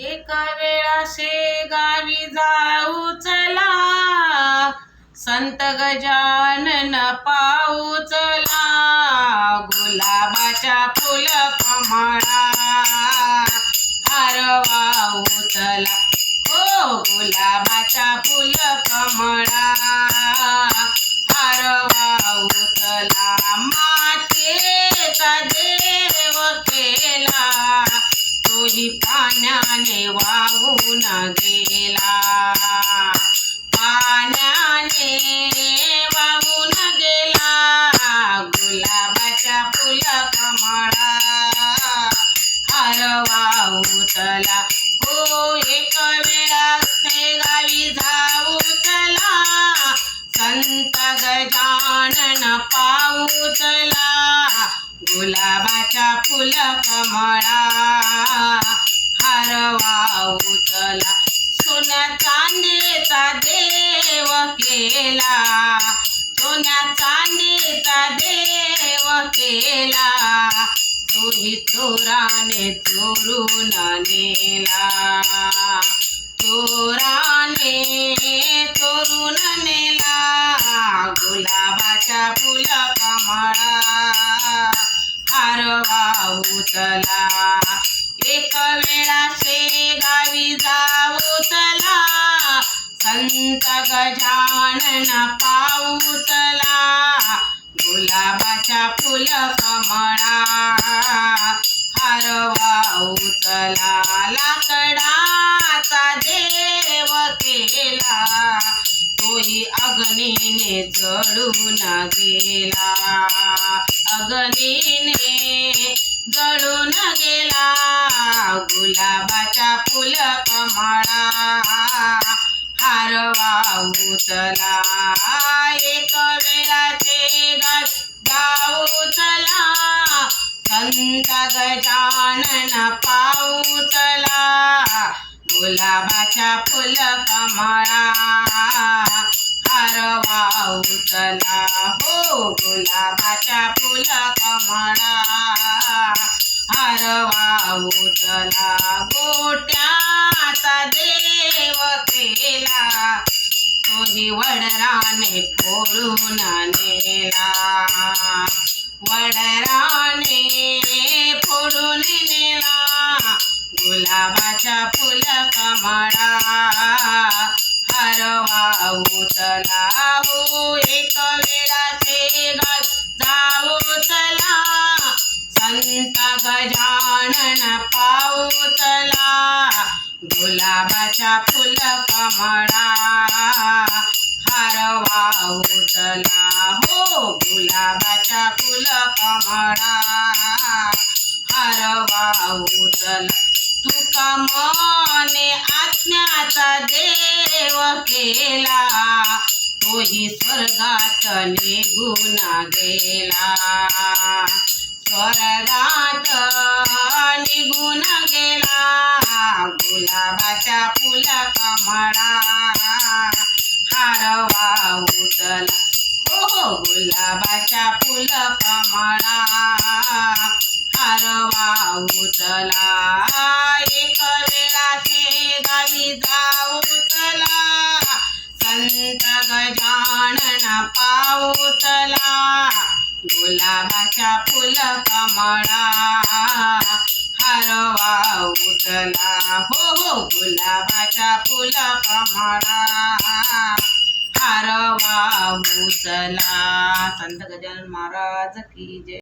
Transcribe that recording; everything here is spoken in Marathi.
एका वेळा गावी जाऊ चला. संत गजानन पाऊ चला. गुलाबाच्या फुल कमळा हरवाऊ चला. तोही पाण्याने वाहून गेला. पाण्याने गुलाबाच्या फुल कमळा हरवा उतला सोन्या चांदीचा देव केला सोन्या चांदीचा देव केला. तोही चोराने चोरून नेला चोराने हरवा उचला. एक वेळा गावी जाऊ चला. संत गजानन पाऊ चला. गुलाबाच्या फुल कमळा. हरवा उचला लाकडाचा देव केला. तोही अग्नीने जळून गेला. अग्नीने गळून गेला. गुलाबाच्या फुल कमळा. हरवा उचला. एक वेळाचे गाऊ चला संत गजानन पाऊ गुलाबाचा गुलाबाच्या फुल कमळा. हरवा उतला हो गुलाबाच्या फुल कमळा हरवा उतला गोट्याचा देव केला. तोही वडराने फोडून नेला वडराने फोडून नेला गुलाबाच्या फुल कमळा हरवा उचला हो एक वेळाचे जाऊ चला. संत गजानन पाऊ चला. गुलाबाच्या फुल कमळा. हरवा उचला हो गुलाबाच्या फुल कमळा. हरवा उचला. तुका मने देव केला तोही स्वर्गात निघून गेला. स्वर्गात निघून गेला गुलाबाच्या फुला कमळा. हारवा उतला हो हो गुलाबाच्या फुल कमळा. गाऊतला संत गजानन पाऊतला गुलाबाच्या फुल कमळा. हरवा उतला हो हो गुलाबाच्या फुल कमळा. हरवा उचला संत गजानन महाराज की जय.